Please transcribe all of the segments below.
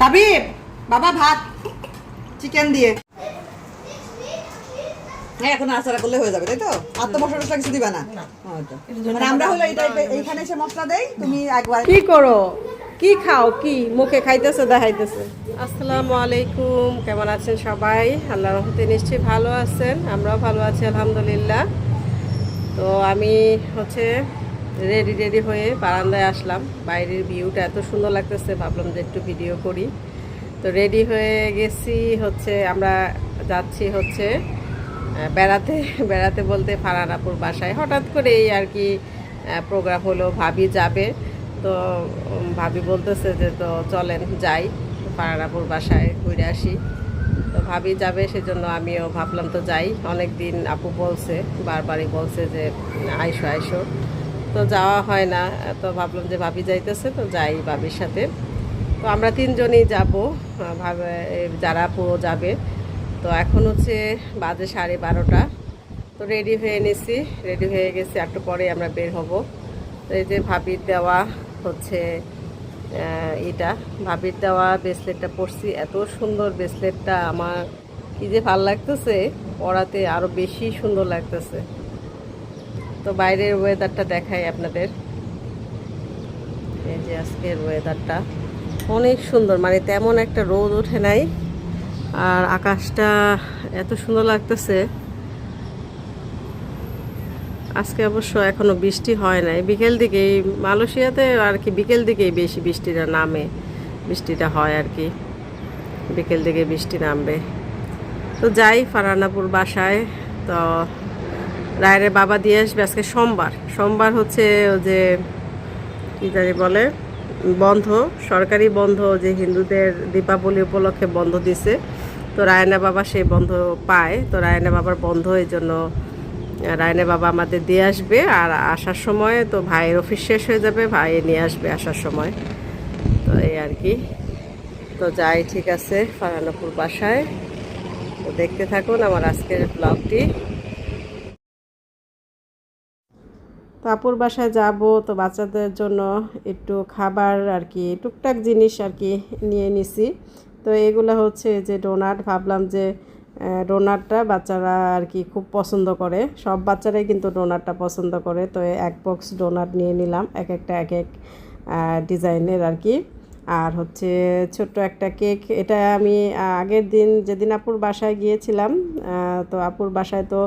তাবিব বাবা ভাত চিকেন দিয়ে। হ্যাঁ এখন আচারা করলে হয়ে যাবে তাই তো? আর তো মশলা টসলা কিছু দিবা না? মানে আমরা হলো এটা- এইখানে এসে মশলা দেই তুমি একবার কি করো? কি খাও? কি? মুখে খাইতেছে দেখাইতেছে? আসসালামু আলাইকুম কেমন আছেন সবাই? আল্লাহ রহমতে নিশ্চয়ই ভালো আছেন আমরাও ভালো আছি আলহামদুলিল্লাহ। তো আমি হচ্ছে রেডি রেডি হয়ে বারান্দায় আসলাম। বাইরের ভিউটা এত সুন্দর লাগতেছে, ভাবলাম যে একটু ভিডিও করি। তো রেডি হয়ে গেছি হচ্ছে, আমরা যাচ্ছি হচ্ছে বেড়াতে। বেড়াতে বলতে ফারানাপুর বাসায়। হঠাৎ করে এই আর কি প্রোগ্রাম হলো, ভাবি যাবে। তো ভাবি বলতেছে যে তো চলেন, যাই। ফারানাপুর বাসায় ঘুরে আসি। তো ভাবি যাবে, সেজন্য আমিও ভাবলাম তো যাই। অনেক দিন আপু বলছে, বারবারই বলছে যে, আইসো আইসো। তো যাওয়া হয় না। তো ভাবলাম যে ভাবি যাইতেছে, তো যাই ভাবির সাথে। তো আমরা তিনজনই যাব, ভাবে যারা পুরো যাবে। তো এখন হচ্ছে বাজে সাড়ে বারোটা। তো রেডি হয়ে নিছি রেডি হয়ে গেছি, একটু পরে আমরা বের হব। তো এই যে ভাবির দেওয়া হচ্ছে এটা। ভাবির দেওয়া ব্রেসলেটটা পরছি, এত সুন্দর ব্রেসলেটটা আমার কি যে ভালো লাগতেছে, পরাতে আরও বেশি সুন্দর লাগতেছে। তো বাইরের ওয়েদারটা দেখাই আপনাদের। এই যে আজকের ওয়েদারটা অনেক সুন্দর মানে তেমন একটা রোদ ওঠে নাই। আর আকাশটা এত সুন্দর লাগতেছে। আজকে অবশ্য এখনও বৃষ্টি হয় নাই। বিকেল দিকেই মালয়েশিয়াতে আর কি বিকেল দিকেই বেশি বৃষ্টিটা নামে। বৃষ্টিটা হয় আর কি। বিকেল দিকে বৃষ্টি নামবে। তো যাই, ফারানাপুর বাসায়। তো রায়ের বাবা দিয়ে আসবে আজকে সোমবার। সোমবার হচ্ছে যে, কী জানি বলে, বন্ধ, সরকারি বন্ধ যে হিন্দুদের দীপাবলি উপলক্ষে বন্ধ দিছে। তো রায়না বাবা সেই বন্ধ পায়। তো রায়না বাবার বন্ধ, এই জন্য রায়না বাবা আমাদের দিয়ে আসবে। আর আসার সময় তো ভাইয়ের অফিস শেষ হয়ে যাবে, ভাই নিয়ে আসবে আসার সময়। তো এই আর কি। তো যাই, ঠিক আছে, ফারানাপুর বাসায়। তো দেখতে থাকুন আমার আজকের ব্লগটি। তো আপুর বাসায় যাব, তো বাচ্চাদের জন্য একটু খাবার আর কি, টুকটাক জিনিস আর কি নিয়ে নিছি। তো এগুলো হচ্ছে যে ডোনাট, ভাবলাম যে ডোনাটটা বাচ্চারা আর কি খুব পছন্দ করে। সব বাচ্চারাই কিন্তু ডোনাটটা পছন্দ করে, তো এক বক্স ডোনাট নিয়ে নিলাম, এক একটা এক এক ডিজাইনের আর কি। আর হচ্ছে ছোট্ট একটা কেক, এটা আমি আগের দিন, যেদিন আপুর বাসায় গিয়েছিলাম তো আপুর বাসায় তো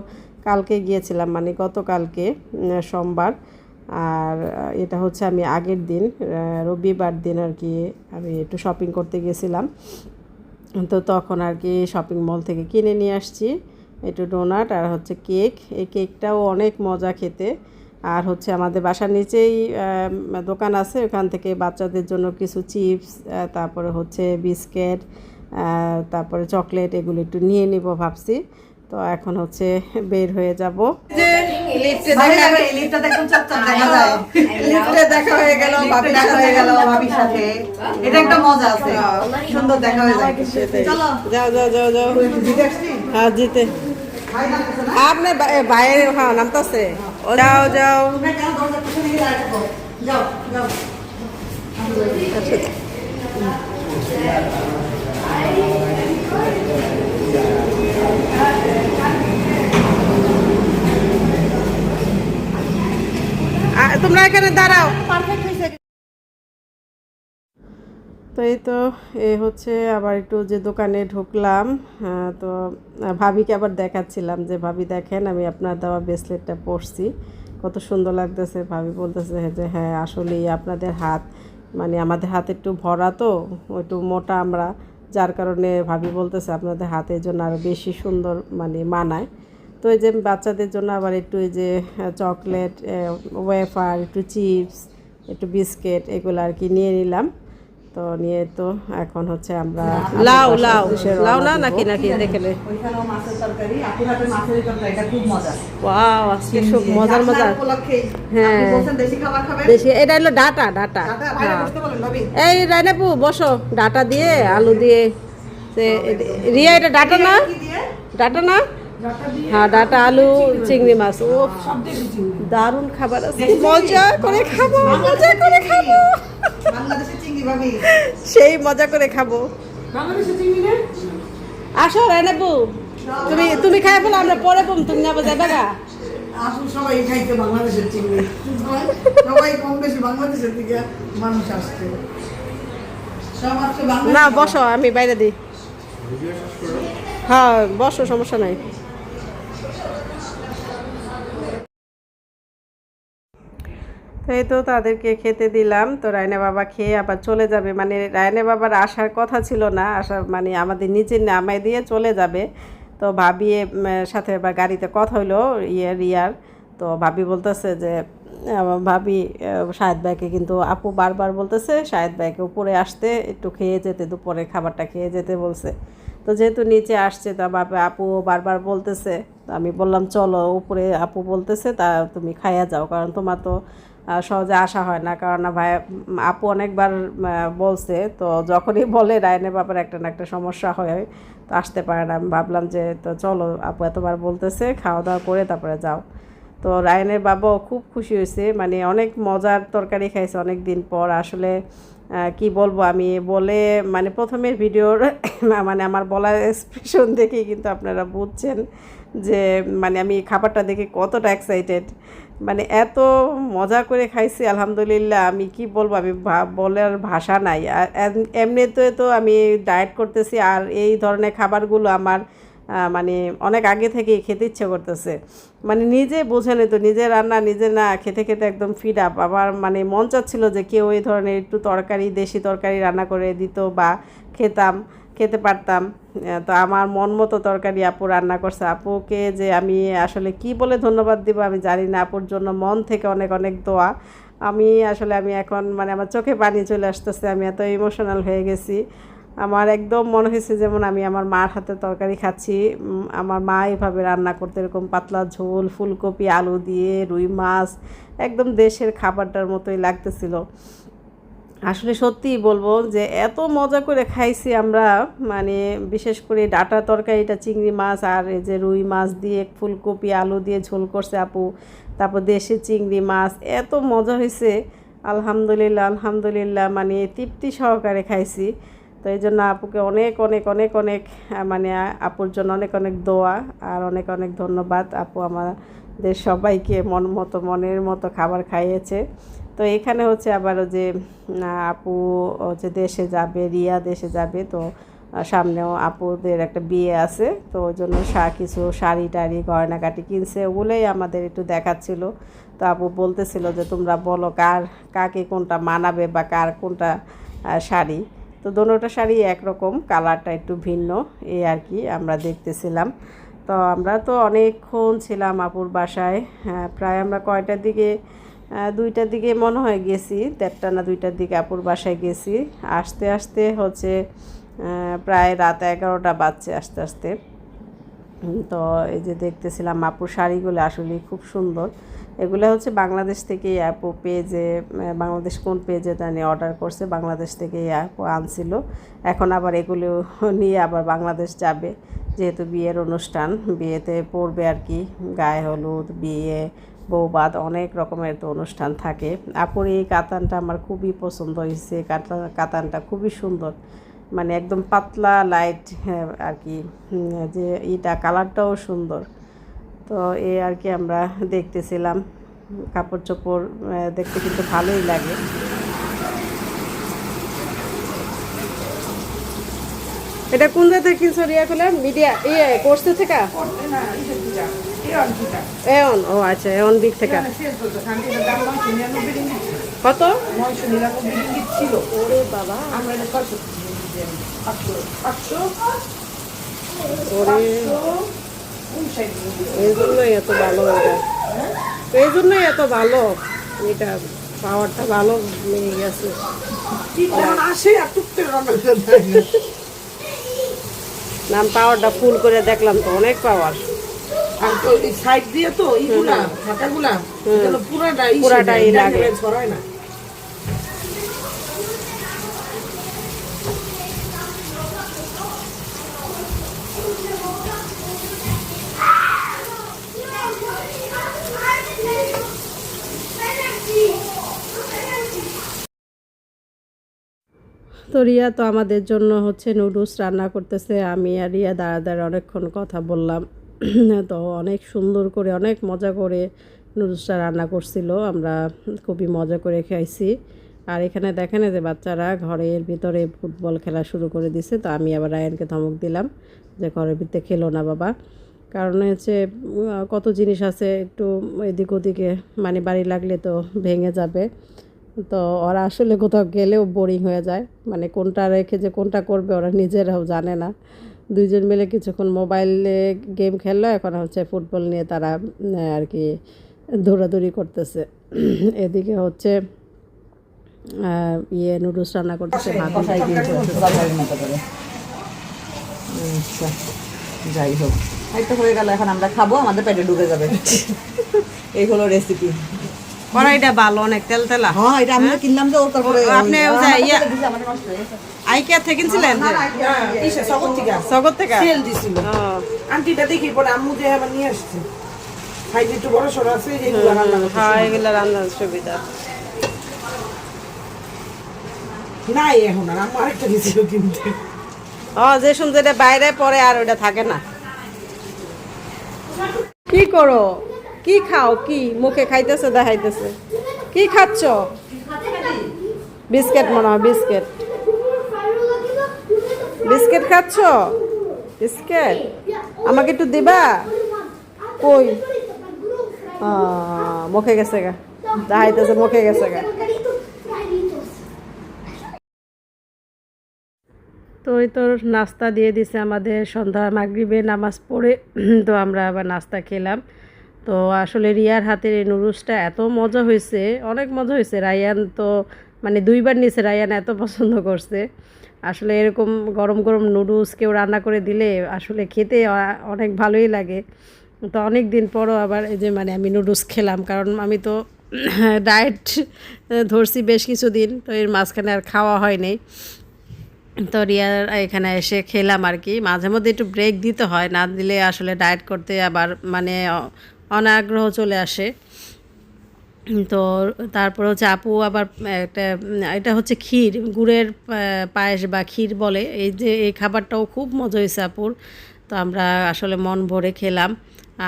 কালকে গিয়েছিলাম মানে গতকালকে সোমবার। আর এটা হচ্ছে আমি আগের দিন রবিবার দিন আর কি আমি একটু শপিং করতে গিয়েছিলাম তো তখন আর কি শপিং মল থেকে কিনে নিয়ে আসছি, একটু ডোনাট আর হচ্ছে কেক এই কেকটাও অনেক মজা খেতে। আর হচ্ছে আমাদের বাসার নিচেই দোকান আছে, ওখান থেকে বাচ্চাদের জন্য কিছু চিপস তারপরে হচ্ছে বিস্কিট তারপরে চকলেট এগুলো একটু নিয়ে নিব ভাবছি। তো এখন হচ্ছে বের হয়ে যাব। যে লিফটে দেখা হয়ে গেল ভাবির সাথে হয়ে এটা একটা মজা আছে। সুন্দর দেখা হয়ে যায়। চলো। যাও যাও যাও যাও। জিতে হ্যাঁ জিতে। আপনি বাইরে হ্যাঁ নামতাছে যাও যাও? যাও তোমরা এখানে দাঁড়াও। পারফেক্ট হয়েছে। তো এই তো এ হচ্ছে আবার একটু যে দোকানে ঢুকলাম হ্যাঁ, তো ভাবিকে আবার দেখাচ্ছিলাম যে ভাবি দেখেন আমি আপনার দেওয়া ব্রেসলেটটা পরছি। কত সুন্দর লাগতেছে। ভাবি বলতেছে যে হ্যাঁ আসলেই আপনাদের হাত মানে আমাদের হাত একটু ভরা তো একটু মোটা আমরা। যার কারণে ভাবি বলতেছে আপনাদের হাতের জন্য আরও বেশি সুন্দর মানে মানায়। তো এই যে বাচ্চাদের জন্য আবার একটু এই যে চকলেট ওয়েফার একটু চিপস একটু বিস্কিট এগুলো আর কি নিয়ে নিলাম। তো নিয়ে তো এখন হচ্ছে আমরা লাউ লাউ। লাউ না নাকি নাকি? দেখলে ওইখানেও মাছের তরকারি আপুর হাতের মাছের তরকারি এটা খুব মজা। ওয়াও আজকে খুব মজার মজার। হ্যাঁ। দেশি খাবার খাবেন? বেশি এটা হলো ডাটা ডাটা। বসতে এই রায়নাপু বসো। ডাটা দিয়ে আলু দিয়ে। সে রিয়া এটা ডাটা না? ডাটা না? হ্যাঁ ডাটা আলু চিংড়ি মাছ। ও দারুণ খাবার আছে। মজা করে খাব মজা করে খাব। সেই মজা করে খাব। আসো রায়নাবু তুমি তুমি খাই বলো আমরা পরে বম তুমি যাব যাবে গা আসুন সবাই খাইতে বাংলাদেশের চিংড়ি। সবাই কম বেশি বাংলাদেশের দিকে মানুষ আসছে। সব আসছে বাংলা না বসো আমি বাইরে দিই। হ্যাঁ বসো সমস্যা নাই। তো এই তো তাদেরকে খেতে দিলাম। তো রায়না বাবা খেয়ে আবার চলে যাবে। মানে রায়না বাবার আসার কথা ছিল না। আসা মানে আমাদের নিচে নামাই দিয়ে চলে যাবে। তো ভাবি উম, সাথে আবার গাড়িতে কথা হইল ইয়ে রিয়ার। তো ভাবি বলতেছে যে ভাবি শাহেদ ভাইকে কিন্তু আপু বারবার বলতেছে শাহেদ ভাইকে উপরে আসতে একটু খেয়ে যেতে দুপুরে খাবারটা খেয়ে যেতে বলছে। তো যেহেতু নিচে আসছে তা বাবা আপু বারবার বলতেছে। তো আমি বললাম চলো উপরে আপু বলতেছে তা তুমি খাইয়া যাও কারণ তোমার তো সহজে আসা হয় না। কারণ ভাই, আপু অনেকবার বলছে, তো যখনই বলে রায়নের ব্যাপারে একটা না একটা সমস্যা হয়, তো আসতে পারে না। আমি ভাবলাম যে, তো চলো, আপু এতবার বলতেছে খাওয়া দাওয়া করে তারপরে যাও। তো রায়নের বাবাও খুব খুশি হয়েছে মানে অনেক মজার তরকারি খাইছে অনেক দিন পর। আসলে কি বলব আমি, বলে মানে প্রথমের ভিডিওর মানে আমার বলার এক্সপ্রেশন দেখেই কিন্তু আপনারা বুঝছেন। যে মানে আমি খাবারটা দেখে কতটা এক্সাইটেড মানে এত মজা করে খাইছি, আলহামদুলিল্লাহ। আমি কি বলব, আমি বলার ভাষা নাই। আর এম- এমনিতে তো আমি ডায়েট করতেছি আর এই ধরনের খাবারগুলো আমার মানে অনেক আগে থেকেই খেতে ইচ্ছে করতেছে। মানে নিজে বোঝে তো, নিজে রান্না, নিজে না খেতে খেতে একদম ফিড আপ আমার মানে মন চাচ্ছিল যে কেউ এই ধরনের একটু তরকারি, দেশি তরকারি রান্না করে দিত বা খেতাম। খেতে পারতাম। তো আমার মন মতো তরকারি আপু রান্না করছে। আপুকে যে আমি আসলে কি বলে ধন্যবাদ দিব আমি জানি না। আপুর জন্য মন থেকে অনেক অনেক দোয়া। আমি আসলে, আমি এখন মানে আমার চোখে পানি চলে আসতেছে। আমি এত ইমোশনাল হয়ে গেছি। আমার একদম মনে হয়েছে যেমন আমি আমার মার হাতে তরকারি খাচ্ছি। আমার মা এভাবে রান্না করতে এরকম পাতলা ঝোল, ফুলকপি, আলু দিয়ে রুই মাছ, একদম দেশের খাবারটার মতোই লাগতেছিল। আসলে সত্যিই বলব যে এত মজা করে খাইছি আমরা মানে বিশেষ করে ডাটা তরকারিটা, চিংড়ি মাছ আর এই যে রুই মাছ দিয়ে ফুলকপি, আলু দিয়ে ঝোল করছে আপু, তারপর দেশি চিংড়ি মাছ, এত মজা হয়েছে আলহামদুলিল্লাহ আলহামদুলিল্লাহ মানে তৃপ্তি সহকারে খাইছি। তো এই জন্য আপুকে অনেক অনেক অনেক অনেক মানে আপুর জন্য অনেক অনেক দোয়া আর অনেক অনেক ধন্যবাদ। আপু আমাদের সবাইকে মন মতো, মনের মতো খাবার খাইয়েছে। তো এখানে হচ্ছে আবার যে আপু হচ্ছে দেশে যাবে রিয়া দেশে যাবে তো সামনেও আপুদের একটা বিয়ে আছে তো ওই জন্য শা কিছু শাড়ি টাড়ি গয়নাকাটি কিনছে ওগুলোই আমাদের একটু দেখাচ্ছিল। তো আপু বলতেছিল যে তোমরা বলো কার কাকে কোনটা মানাবে বা কার কোনটা শাড়ি। তো দোনোটা শাড়ি একরকম কালারটা একটু ভিন্ন এই আর কি আমরা দেখতেছিলাম। তো আমরা তো অনেকক্ষণ ছিলাম আপুর বাসায় হ্যাঁ, প্রায় আমরা কয়টার দিকে দুইটার দিকে মনে হয় গেছি, দেড়টা না দুইটার দিকে আপুর বাসায় গেছি। আসতে আসতে হচ্ছে প্রায় রাত এগারোটা বাজছে আস্তে আস্তে। তো এই যে দেখতেছিলাম আপুর শাড়িগুলো আসলে খুব সুন্দর। এগুলো হচ্ছে বাংলাদেশ থেকে আপু পেজে বাংলাদেশ কোন পেজে জানি অর্ডার করছে, বাংলাদেশ থেকে আপু আনছিল। এখন আবার এগুলো নিয়ে আবার বাংলাদেশ যাবে। যেহেতু বিয়ের অনুষ্ঠান, বিয়েতে পড়বে আর কি, গায়ে হলুদ, বিয়ে বৌবাদ অনেক রকমের তো অনুষ্ঠান থাকে। আপুর এই কাতানটা আমার খুবই পছন্দ হয়েছে। কাতা কাতানটা খুবই সুন্দর। মানে একদম পাতলা লাইট হ্যাঁ, আর কি যে এটা কালারটাও সুন্দর। তো এই আর কি আমরা দেখতেছিলাম। কাপড় চোপড় দেখতে কিন্তু ভালোই লাগে। এটা কোন জাতের কিনছো রিয়া মিডিয়া ইয়ে কোর্সে থেকে? এন ও আচ্ছা এন দিক থেকে। কত? ছিল। ওরে বাবা। আমরা ওরে। এই জন্যই এত ভালো এটা। এই জন্যই এত ভালো। এটা পাওয়ারটা ভালো লেগে গেছে। নাম পাওয়ারটা ফুল করে দেখলাম তো অনেক পাওয়ার। আর তো সাইড দিয়ে তো ইগুলা ফাটাগুলা পুরাটা পুরাটাই লাগে। ছড়ায় না। তো রিয়া তো আমাদের জন্য হচ্ছে নুডলস রান্না করতেছে আমি আর রিয়া দাঁড়া দাঁড়া অনেকক্ষণ কথা বললাম। তো অনেক সুন্দর করে, অনেক মজা করে নুডলসটা রান্না করছিল। আমরা খুবই মজা করে খাইছি। আর এখানে দেখেন যে বাচ্চারা ঘরের ভিতরে ফুটবল খেলা শুরু করে দিছে। তো আমি আবার রায়ানকে ধমক দিলাম যে ঘরের ভিতরে খেলো না বাবা। কারণ হচ্ছে কত জিনিস আছে একটু এদিক ওদিকে মানে বাড়ি লাগলে তো ভেঙে যাবে। তো ওরা আসলে কোথাও গেলেও বোরিং হয়ে যায়। মানে কোনটা রেখে যে কোনটা করবে ওরা নিজেরাও জানে না। দুইজন মিলে কিছুক্ষণ মোবাইলে গেম খেললো এখন হচ্ছে ফুটবল নিয়ে তারা আর কি দৌড়াদৌড়ি করতেছে। এদিকে হচ্ছে ইয়ে নুডলস রান্না করতেছে করে। আচ্ছা যাই হোক। এই তো হয়ে গেল এখন আমরা খাব আমাদের পেটে ঢুকে যাবে। এই হলো রেসিপি কড়াইটা ভালো অনেক তেল তেলা হ্যাঁ এটা আমি কিনলাম যে তারপরে আপনি ইয়া- হয়ে। আইকিয়া থেকে কিনছিলেন যে? ইসে সগর থেকে থেকে তেল দিছিল। আন্টিটা দেখি পরে আম্মু যে আবার নিয়ে আসছে। একটু বড় সড়ো আছে রান্না হ্যাঁ এগুলো রান্নার সুবিধা। নাই এখন আর আম্মু আরেকটা দিছিল কিনতে। ও যে বাইরে পরে আর ওটা থাকে না। কি করো? কি খাও? কি? মুখে খাইতেছে, দেখাইতেছে। কি খাচ্ছ? বিস্কিট মনে হয়, বিস্কিট। বিস্কিট খাচ্ছ? বিস্কিট? আমাকে একটু দিবা? কই? মুখে গেছে গা। দেখাইতেছে, মুখে গেছে গা। তো ওই তোর নাস্তা দিয়ে দিছে আমাদের সন্ধ্যা মাগরিবে নামাজ পড়ে। তো আমরা আবার নাস্তা খেলাম। তো আসলে রিয়ার হাতের এই নুডলসটা এত মজা হয়েছে, অনেক মজা হয়েছে। রায়ান তো মানে দুইবার নিয়েছে, রায়ান এত পছন্দ করছে। আসলে এরকম গরম গরম নুডলস কেউ রান্না করে দিলে আসলে খেতে অনেক ভালোই লাগে। তো অনেক দিন পরও আবার এই যে মানে আমি নুডলস খেলাম, কারণ আমি তো ডায়েট ধরছি বেশ কিছুদিন, তো এর মাঝখানে আর খাওয়া হয়নি তো রিয়ার এখানে এসে খেলাম আর কি। মাঝে মধ্যে একটু ব্রেক দিতে হয়, না দিলে আসলে ডায়েট করতে আবার মানে অনাগ্রহ চলে আসে। তো তারপর হচ্ছে আপু আবার একটা, এটা হচ্ছে ক্ষীর, গুড়ের পায়েস বা ক্ষীর বলে। এই যে এই খাবারটাও খুব মজা হয়েছে আপুর। তো আমরা আসলে মন ভরে খেলাম।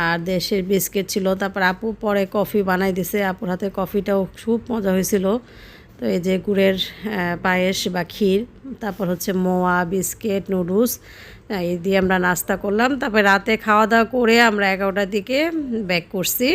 আর দেশের বিস্কিট ছিল। তারপর আপু পরে কফি বানাই দিছে। আপুর হাতে কফিটাও খুব মজা হয়েছিল। তো এই যে গুড়ের পায়েস বা ক্ষীর। তারপর হচ্ছে মোয়া, বিস্কিট, নুডলস। এই দিয়ে আমরা নাস্তা করলাম। তারপরে রাতে খাওয়া দাওয়া করে আমরা এগারোটার দিকে ব্যাক করছি।